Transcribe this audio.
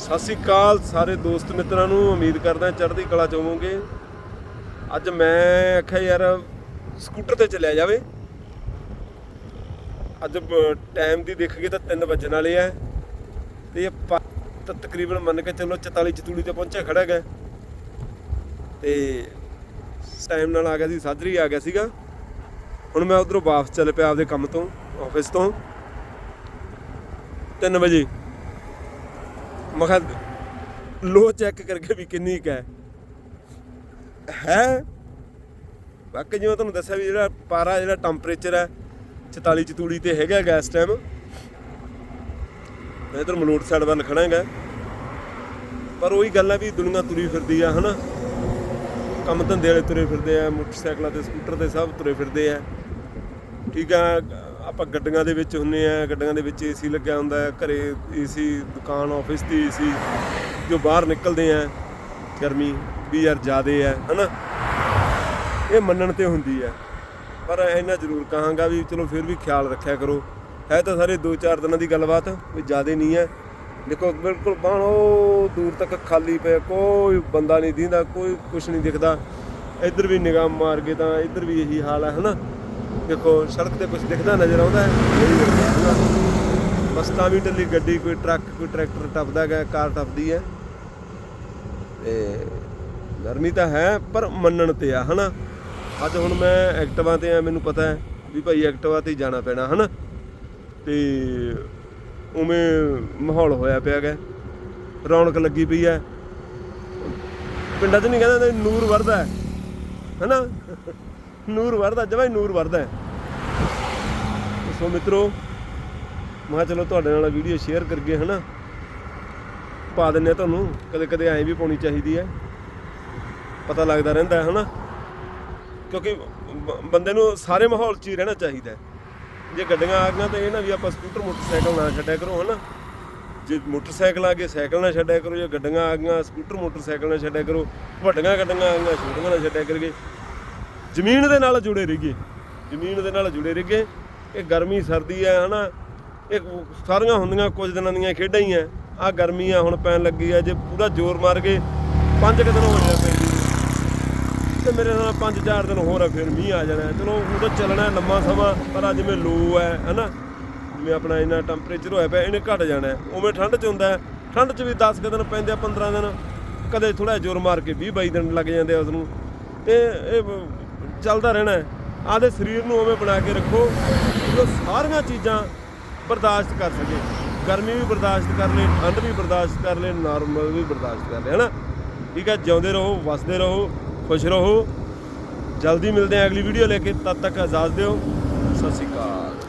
ਸਤਿ ਸ੍ਰੀ ਅਕਾਲ ਸਾਰੇ ਦੋਸਤ ਮਿੱਤਰਾਂ ਨੂੰ, ਉਮੀਦ ਕਰਦਾ ਚੜ੍ਹਦੀ ਕਲਾ ਚ ਹੋਵੋਗੇ। ਅੱਜ ਮੈਂ ਆਖਿਆ ਯਾਰ, ਸਕੂਟਰ ਤੇ ਚੱਲਿਆ ਜਾਵੇ। ਅੱਜ ਟਾਈਮ ਦੀ ਦੇਖੀਏ ਤਾਂ 3 ਵੱਜਣ ਵਾਲੇ ਆ। ਤੇ ਆਪਾਂ ਤਾਂ ਤਕਰੀਬਨ ਮੰਨ ਕੇ ਚੱਲੋ 44 ਚਤੂੜੀ ਤੇ ਪਹੁੰਚਿਆ ਖੜਾ ਹੈਗਾ। ਤੇ ਟਾਈਮ ਨਾਲ ਆ ਗਿਆ ਸੀ, ਸਾਜਰੀ ਆ ਗਿਆ ਸੀਗਾ। ਹੁਣ ਮੈਂ ਉਧਰੋਂ ਵਾਪਸ ਚੱਲ ਪਿਆ ਆਪਦੇ ਕੰਮ ਤੋਂ ਆਫਿਸ ਤੋਂ। 3 ਵਜੇ। ਮੈਂ ਕਿਹਾ ਲੋ ਚੈੱਕ ਕਰਕੇ ਵੀ ਕਿੰਨੀ ਕੁ ਹੈ। ਹੈ? ਬਾਕੀ ਜਿਵੇਂ ਤੁਹਾਨੂੰ ਦੱਸਿਆ ਵੀ ਜਿਹੜਾ ਪਾਰਾ, ਜਿਹੜਾ ਟੈਂਪਰੇਚਰ ਹੈ 44 ਚਤੂੜੀ ਤੇ ਹੈਗਾ ਗੈਸ ਟਾਈਮ ਮੈਂ ਇਧਰ ਮਲੋਟ ਸਾਈਡ ਵੱਲ ਖੜਾ ਹੈਗਾ ਪਰ ਉਹੀ ਗੱਲ ਹੈ ਵੀ ਦੁਨੀਆ ਤੁਰੀ ਫਿਰਦੀ ਆ, ਹਨਾ? ਕੰਮ ਧੰਦੇ ਵਾਲੇ ਤੁਰੇ ਫਿਰਦੇ ਆ, ਮੋਟਰਸਾਈਕਲਾਂ ਤੇ, ਸਕੂਟਰ ਤੇ ਸਭ ਤੁਰੇ ਫਿਰਦੇ ਆ। ਠੀਕ ਆ ਆਪਾਂ ਗੱਡੀਆਂ ਦੇ ਵਿੱਚ ਹੁੰਨੇ ਆ, ਗੱਡੀਆਂ ਦੇ ਵਿੱਚ ਏਸੀ ਲੱਗਿਆ ਹੁੰਦਾ ਹੈ, ਘਰੇ ਏਸੀ ਦੁਕਾਨ ਆਫਿਸ ਦੀ ਏਸੀ ਜੋ ਬਾਹਰ ਨਿਕਲਦੇ ਆ, ਗਰਮੀ ਵੀ ਯਾਰ ਜ਼ਿਆਦੇ ਆ, ਹਨਾ? ਇਹ ਮੰਨਣ ਤੇ ਹੁੰਦੀ ਆ। ਪਰ ਇਹਨਾਂ ਜ਼ਰੂਰ ਕਹਾਂਗਾ ਵੀ ਚਲੋ ਫਿਰ ਵੀ ਖਿਆਲ ਰੱਖਿਆ ਕਰੋ। ਹੈ ਤਾਂ ਸਾਰੇ 2-4 ਦਿਨਾਂ ਦੀ ਗੱਲਬਾਤ, ਵੀ ਜ਼ਿਆਦੇ ਨਹੀਂ ਹੈ ਦੇਖੋ, ਬਿਲਕੁਲ ਬਾਹਰ ਦੂਰ ਤੱਕ ਖਾਲੀ ਪਿਆ, ਕੋਈ ਬੰਦਾ ਨਹੀਂ ਦਿੰਦਾ ਕੋਈ ਕੁਝ ਨਹੀਂ ਦਿਖਦਾ। ਇੱਧਰ ਵੀ ਨਿਗਾਹ ਮਾਰ ਕੇ ਤਾਂ ਇੱਧਰ ਵੀ ਇਹੀ ਹਾਲ ਹੈ ਹਨਾ? ਦੇਖੋ, ਸੜਕ ਤੇ ਕੁਝ ਦਿਖਦਾ ਨਜ਼ਰ ਆਉਂਦਾ ਹੈ। ਬਸ ਤਾਂ ਵੀ ਟੱਲੀ ਗੱਡੀ ਕੋਈ ਟਰੱਕ, ਕੋਈ ਟਰੈਕਟਰ ਟੱਪਦਾ ਗਿਆ, ਕਾਰ ਟੱਪਦੀ ਹੈ। ਤੇ ਗਰਮੀ ਤਾਂ ਹੈ, ਪਰ ਮੰਨਣ ਤੇ ਆ, ਹਨਾ? ਅੱਜ ਹੁਣ ਮੈਂ ਐਕਟਿਵਾ ਤੇ ਆ, ਮੈਨੂੰ ਪਤਾ ਹੈ ਵੀ ਭਾਈ ਐਕਟਿਵਾ ਤੇ ਜਾਣਾ ਪੈਣਾ, ਹਨਾ? ਤੇ ਉਵੇਂ ਮਾਹੌਲ ਹੋਇਆ ਪਿਆ ਗਾ ਰੌਣਕ ਲੱਗੀ ਪਈ ਹੈ। ਪਿੰਡਾਂ 'ਚ ਨਹੀਂ ਕਹਿੰਦਾ ਨੂਰ ਵਰਦਾ ਹੈ, ਹਨਾ? ਨੂਰ ਵਰਦਾ ਜਵਾਈ ਨੂਰ ਵਰਦਾ ਸੋ ਮਿੱਤਰੋ, ਮੈਂ ਚਲੋ ਤੁਹਾਡੇ ਨਾਲ ਵੀਡੀਓ ਸ਼ੇਅਰ ਕਰਕੇ ਹਨਾ, ਪਾ ਦਿੰਨੇ ਆ ਤੁਹਾਨੂੰ ਕਦੇ ਕਦੇ ਐਂ ਵੀ ਪਾਉਣੀ ਚਾਹੀਦੀ ਹੈ। ਪਤਾ ਲੱਗਦਾ ਰਹਿੰਦਾ ਹੈ ਹਨਾ। ਕਿਉਂਕਿ ਬੰਦੇ ਨੂੰ ਸਾਰੇ ਮਾਹੌਲ 'ਚ ਹੀ ਰਹਿਣਾ ਚਾਹੀਦਾ ਜੇ ਗੱਡੀਆਂ ਆ ਗਈਆਂ ਤਾਂ ਇਹ ਨਾ ਵੀ ਆਪਾਂ ਸਕੂਟਰ, ਮੋਟਰਸਾਈਕਲ ਨਾ ਛੱਡਿਆ ਕਰੋ ਹਨਾ। ਜੇ ਮੋਟਰਸਾਈਕਲ ਆ ਗਏ, ਸਾਈਕਲ ਨਾ ਛੱਡਿਆ ਕਰੋ, ਜੇ ਗੱਡੀਆਂ ਆ ਗਈਆਂ, ਸਕੂਟਰ, ਮੋਟਰਸਾਈਕਲ ਨਾ ਛੱਡਿਆ ਕਰੋ, ਵੱਡੀਆਂ ਗੱਡੀਆਂ ਆ ਗਈਆਂ, ਛੋਟੀਆਂ ਨਾ ਛੱਡਿਆ ਕਰਗੇ। ਜ਼ਮੀਨ ਦੇ ਨਾਲ ਜੁੜੇ ਰਹੀਏ। ਜ਼ਮੀਨ ਦੇ ਨਾਲ ਜੁੜੇ ਰਹੀਏ। ਇਹ ਗਰਮੀ ਸਰਦੀ ਹੈ, ਹਨਾ? ਇਹ ਸਾਰੀਆਂ ਹੁੰਦੀਆਂ, ਕੁਝ ਦਿਨਾਂ ਦੀਆਂ ਖੇਡਾਂ ਹੀ ਆ ਆ ਗਰਮੀ ਆ, ਹੁਣ ਪੈਣ ਲੱਗੀ ਆ, ਜੇ ਪੂਰਾ ਜ਼ੋਰ ਮਾਰ ਕੇ ਪੰਜ ਕੁ ਦਿਨ ਹੋ ਜਾਣਾ ਪੈਂਦੀ ਤੇ ਮੇਰੇ ਨਾਲ ਪੰਜ ਚਾਰ ਦਿਨ ਹੋਰ ਆ, ਫਿਰ ਮੀਂਹ ਆ ਜਾਣਾ। ਹੈ। ਚਲੋ ਉਦੋਂ ਚੱਲਣਾ ਹੈ ਲੰਮਾ ਸਮਾਂ, ਪਰ ਅੱਜ ਜਿਵੇਂ ਲੋ ਹੈ ਹਨਾ? ਜਿਵੇਂ ਆਪਣਾ ਇੰਨਾ ਟੈਂਪਰੇਚਰ ਹੋਇਆ ਪਿਆ, ਇਹਨੇ ਘਟ ਜਾਣਾ ਉਵੇਂ ਠੰਡ ਚ ਹੁੰਦਾ ਠੰਡ ਚ ਵੀ 10 ਕੁ ਦਿਨ ਪੈਂਦੇ ਆ 15 ਦਿਨ। ਕਦੇ ਥੋੜਾ ਜ਼ੋਰ ਮਾਰ ਕੇ 20 22 ਦਿਨ ਲੱਗ ਜਾਂਦੇ ਆ ਉਸ ਨੂੰ ਤੇ ਇਹ ਚੱਲਦਾ ਰਹਿਣਾ ਹੈ। ਆਦੇ ਸਰੀਰ ਨੂੰ ਉਵੇਂ ਬਣਾ ਕੇ ਰੱਖੋ ਜੋ ਸਾਰੀਆਂ ਚੀਜ਼ਾਂ ਬਰਦਾਸ਼ਤ ਕਰ ਸਕੇ। ਗਰਮੀ ਵੀ ਬਰਦਾਸ਼ਤ ਕਰ ਲੈ, ਠੰਡ ਵੀ ਬਰਦਾਸ਼ਤ ਕਰ ਲੈ, ਨਾਰਮਲ ਵੀ ਬਰਦਾਸ਼ਤ ਕਰ ਲੈ, ਹਨਾ? ਠੀਕ ਹੈ, ਜਿਉਂਦੇ ਰਹੋ, ਵਸਦੇ ਰਹੋ, ਖੁਸ਼ ਰਹੋ। ਜਲਦੀ ਮਿਲਦੇ ਹਾਂ ਅਗਲੀ ਵੀਡੀਓ ਲੈ ਕੇ। ਤਦ ਤੱਕ ਆਜ਼ਾਦ ਦਿਓ। ਸਤਿ ਸ਼੍ਰੀ ਅਕਾਲ।